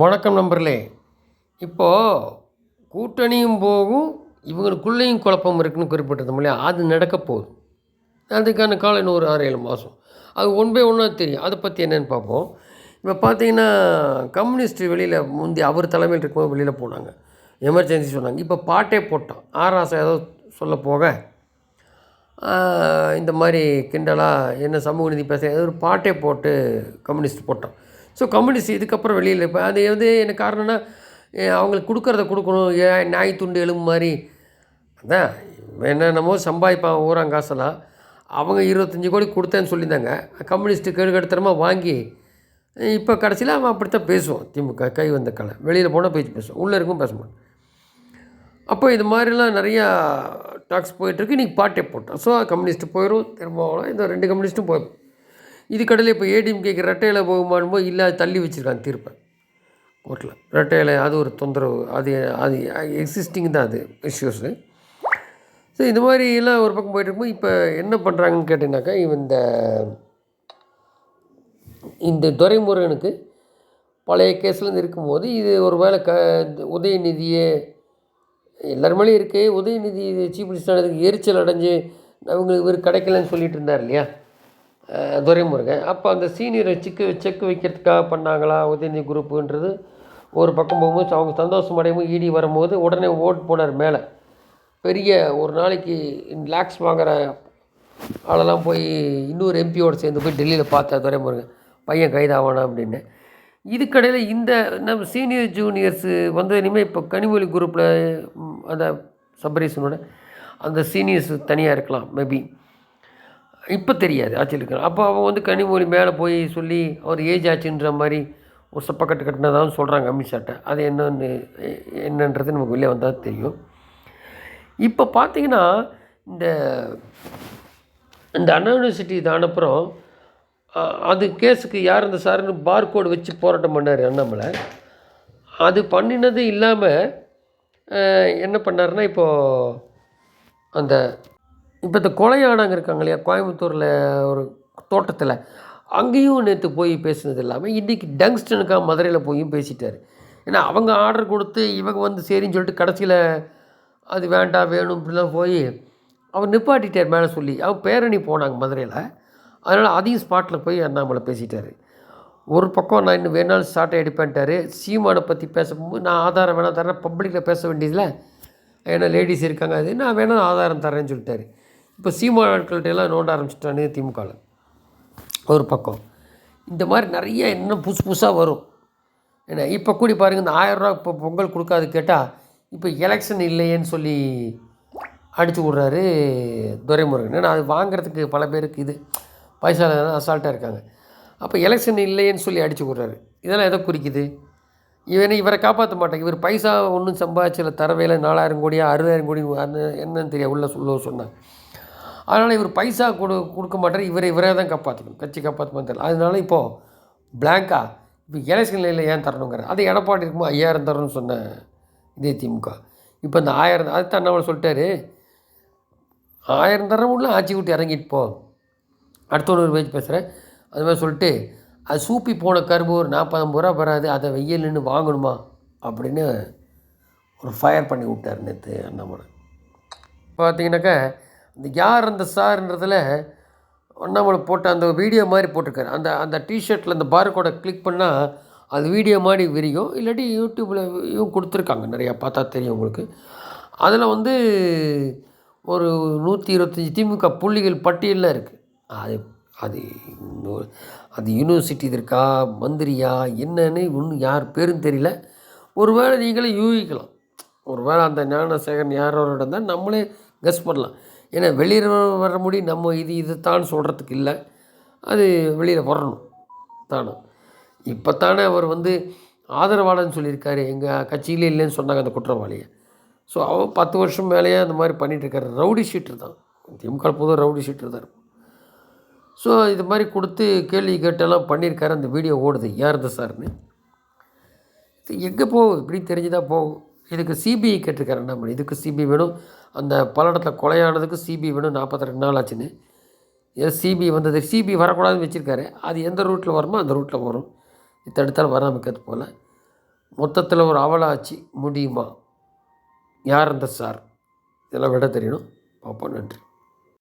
வணக்கம் நண்பர்களே. இப்போது கூட்டணியும் போகும் இவங்களுக்குள்ளேயும் குழப்பம் இருக்குன்னு குறிப்பிட்டிருந்தோம் இல்லையா? அது நடக்க போகுது. அதுக்கான காலம் இன்னும் ஒரு ஆறு ஏழு மாதம் அது ஒன் பை ஒன்றா தெரியும். அதை பற்றி என்னென்னு பார்ப்போம். இப்போ பார்த்தீங்கன்னா கம்யூனிஸ்ட் வெளியில் முந்தி அவர் தலைமையில் இருக்கும்போது வெளியில் போனாங்க. எமர்ஜென்சி சொன்னாங்க. இப்போ பாட்டே போட்டான். ஆராசம் ஏதோ சொல்ல போக இந்த மாதிரி கிண்டலாக என்ன சமூக நீதி பேச ஏதோ ஒரு பாட்டே போட்டு கம்யூனிஸ்ட் போட்டான். ஸோ கம்யூனிஸ்ட் இதுக்கப்புறம் வெளியில் இப்போ அது வந்து என்ன காரணம்னா அவங்களுக்கு கொடுக்குறத கொடுக்கணும். ஏன் நாய் துண்டு எலும்பு மாதிரி. அதான் என்னென்னமோ சம்பாதிப்பான் ஊராங்க காசெல்லாம். அவங்க இருபத்தஞ்சி கோடி கொடுத்தேன்னு சொல்லியிருந்தாங்க. கம்யூனிஸ்ட்டு கெடுக்கடுத்தரமாக வாங்கி இப்போ கடைசியில் அவன் அப்படித்தான் பேசுவான். திமுக கை வந்த கலை. வெளியில் போனால் பேச்சு பேசுவான். உள்ளே இருக்கும் பேச மாட்டான். அப்போ இது மாதிரிலாம் நிறையா டாக்ஸ் போயிட்டுருக்கு இன்றைக்கி பாட்டே போட்டான். ஸோ கம்யூனிஸ்ட்டு போயிடும் திரும்ப இந்த ரெண்டு கம்யூனிஸ்ட்டும் போயிடும் இது கடையில் இப்போ ஏடிஎம்கேக்கு ரெட்டையில் போகுமானுமோ இல்லை தள்ளி வச்சுருக்கான் தீர்ப்பை. கோர்ட்டில் ரெட்டையில் அது ஒரு தொந்தரவு. அது அது எக்ஸிஸ்டிங் தான் அது இஷ்யூஸு ஸோ இந்த மாதிரி எல்லாம் ஒரு பக்கம் போயிட்டுருக்கும் இப்போ என்ன பண்ணுறாங்கன்னு கேட்டிங்கனாக்கா இந்த இந்த துரைமுருகனுக்கு பழைய கேஸ்லேருந்து இருக்கும்போது இது ஒரு வேளை க உதயநிதியே எல்லார் மேலேயும் இருக்கே உதயநிதி சீஃப் மினிஸ்டர் எரிச்சல் அடைஞ்சு அவங்களுக்கு இவர் கிடைக்கலன்னு சொல்லிட்டு இருந்தார் இல்லையா? துரைமுருகன். அப்போ அந்த சீனியரை செக்கு செக் வைக்கிறதுக்காக பண்ணாங்களா? உதயநிதி குரூப்புன்றது ஒரு பக்கம் போகும்போது அவங்க சந்தோஷம் அடையும் இடி வரும்போது உடனே ஓட் போனார் மேலே. பெரிய ஒரு நாளைக்கு லேக்ஸ் வாங்குகிற ஆளெல்லாம் போய் இன்னொரு எம்பியோடு சேர்ந்து போய் டெல்லியில் பார்த்தா துரைமுருகன். பையன் கைதாவானா அப்படின்னு. இதுக்கடையில் இந்த நம்ம சீனியர் ஜூனியர்ஸு வந்து இனிமேல் இப்போ கனிமொழி குரூப்பில் அந்த சபரீசனோட அந்த சீனியர்ஸ் தனியாக இருக்கலாம் மேபி இப்போ தெரியாது ஆட்சியில் இருக்கிற அப்போ அவன் வந்து கனிமொழி மேலே போய் சொல்லி அவர் ஏஜ் ஆச்சுன்ற மாதிரி ஒரு சப்பக்கட்டு கட்டினதாகவும் சொல்கிறாங்க அமித்ஷாட்ட அது என்னன்னு என்னன்றது நமக்கு வெளியே வந்தால் தெரியும். இப்போ பார்த்தீங்கன்னா இந்த இந்த அண்ணா யூனிவர்சிட்டி தானப்புறம் அது கேஸுக்கு யார் இந்த சாருன்னு பார்கோடு வச்சு போராட்டம் பண்ணார் அண்ணாமலை. அது பண்ணினது இல்லாமல் என்ன பண்ணாருன்னா இப்போது அந்த இப்போ இந்த கொலையானவங்க இருக்காங்க இல்லையா? கோயம்புத்தூரில் ஒரு தோட்டத்தில். அங்கேயும் நேற்று போய் பேசினது இல்லாமல் இன்றைக்கி டங்ஸ்டனுக்காக மதுரையில் போயும் பேசிட்டார். ஏன்னா அவங்க ஆர்டர் கொடுத்து இவங்க வந்து சரின்னு சொல்லிட்டு கடைசியில் அது வேண்டாம் வேணும் இப்படிலாம் போய் அவர் நிப்பாட்டிட்டார் மேலே சொல்லி. அவன் பேரணி போனாங்க மதுரையில். அதனால் அதையும் ஸ்பாட்டில் போய் அண்ணாமலை பேசிட்டார். ஒரு பக்கம் நான் இன்னும் வேணாலும் ஸ்டார்ட் எடுப்பேன்ட்டார். சீமானை பற்றி பேசும்போது நான் ஆதாரம் வேணால் தரேன் பப்ளிக்கில் பேச வேண்டியதில்லை. ஏன்னா லேடிஸ் இருக்காங்க அது நான் வேணால் ஆதாரம் தரேன்னு சொல்லிட்டாரு. இப்போ சீமா ஆட்கள்கிட்ட எல்லாம் நோண்ட ஆரம்பிச்சிட்டானு திமுகவில் ஒரு பக்கம். இந்த மாதிரி நிறைய இன்னும் புதுசு புதுசாக வரும். ஏன்னா இப்போ கூடி பாருங்கள் இந்த ஆயிரரூவா இப்போ பொங்கல் கொடுக்காது கேட்டால் இப்போ எலெக்ஷன் இல்லையேன்னு சொல்லி அடித்து விட்றாரு துரைமுருகன். ஏன்னா அது வாங்குறதுக்கு பல பேருக்கு இது பைசா அசால்ட்டாக இருக்காங்க. அப்போ எலெக்ஷன் இல்லையேன்னு சொல்லி அடிச்சு விட்றாரு. இதெல்லாம் எதை குறிக்குது? இவனை இவரை காப்பாற்ற மாட்டாங்க. இவர் பைசா ஒன்றும் சம்பாதிச்சில தரவேல நாலாயிரம் கோடியா அறுபதாயிரம் கோடி என்னன்னு தெரியாது உள்ள சொல்ல சொன்னாங்க. அதனால் இவர் பைசா கொடு கொடுக்க மாட்டார். இவரை இவரே தான் காப்பாற்றணும் கட்சி காப்பாற்ற தெரியல. அதனால இப்போது பிளாங்கா இப்போ எலெக்ஷன் நிலையில் ஏன் தரணுங்கிற அது எடப்பாடி இருக்குமோ? ஐயாயிரம் தரணும்னு சொன்ன இதே திமுக. இப்போ இந்த ஆயிரம் அது தான் அண்ணாமலை சொல்லிட்டாரு. ஆயிரம் தரம் உள்ள ஆட்சி விட்டு இறங்கிட்டு போ. அடுத்த ஒரு பேச்சு பேசுகிறேன் அது மாதிரி சொல்லிட்டு அது சூப்பி போன கரும்பு ஒரு நாற்பது ஐம்பது ரூபா வராது அதை வெயில் நின்று வாங்கணுமா? அப்படின்னு ஒரு ஃபயர் பண்ணி விட்டார் நேற்று அண்ணாமலை. பார்த்தீங்கன்னாக்கா இந்த யார் அந்த சார்ன்றதில் அண்ணாமலை போட்ட அந்த வீடியோ மாதிரி போட்டிருக்காரு. அந்த அந்த டிஷர்ட்டில் அந்த பார்கோடை கிளிக் பண்ணால் அது வீடியோ மாதிரி விரியும். இல்லாட்டி யூடியூப்பில் இவங்க கொடுத்துருக்காங்க. நிறையா பார்த்தா தெரியும் உங்களுக்கு. அதில் வந்து ஒரு நூற்றி இருபத்தஞ்சி திமுக புள்ளிகள் பட்டியலில் இருக்குது அது அது அது யூனிவர்சிட்டி இருக்கா? மந்திரியா? என்னன்னு இன்னும் யார் பேரும் தெரியல. ஒருவேளை நீங்களே யூகிக்கலாம். ஒருவேளை அந்த ஞானசேகரன் யாரோட இருந்தால் நம்மளே கெஸ் பண்ணலாம். ஏன்னா வெளியில் வர முடியும் நம்ம இது இது தான் சொல்கிறதுக்கு இல்லை. அது வெளியில் வரணும் தானே. இப்போ தானே அவர் வந்து ஆதரவாளர்னு சொல்லியிருக்காரு. எங்கள் கட்சியிலே இல்லைன்னு சொன்னாங்க அந்த குற்றவாளியை. ஸோ அவன் பத்து வருஷம் மேலேயே அந்த மாதிரி பண்ணிகிட்ருக்காரு ரவுடி ஷீட்டர் தான். திமுக பொதுவாக ரவுடி ஷீட்டர் தான் இருக்கும். ஸோ இது மாதிரி கொடுத்து கேள்வி கேட்டெல்லாம் பண்ணியிருக்காரு. அந்த வீடியோ ஓடுது. யார் இந்த சார்னு? இது எங்கே போகும்? இப்படி தெரிஞ்சுதான் போகும். இதுக்கு சிபிஐ கேட்டிருக்காரு அண்ணாமலை இதுக்கு சிபிஐ வேணும். அந்த பல்லடத்தில் கொலையானதுக்கு சிபிஐ வேணும். நாற்பத்தி ரெண்டு நாள் ஆச்சுன்னு. ஏதோ சிபிஐ வந்தது. சிபிஐ வரக்கூடாதுன்னு வச்சுருக்காரு. அது எந்த ரூட்டில் வருமோ அந்த ரூட்டில் வரும். தடுத்தாலும் வராமல் இருக்கிறது போல். மொத்தத்தில் ஒரு அவலாச்சு முடியுமா? யார் அந்த சார்? இதெல்லாம் விட தெரியணும். பார்ப்போம். நன்றி.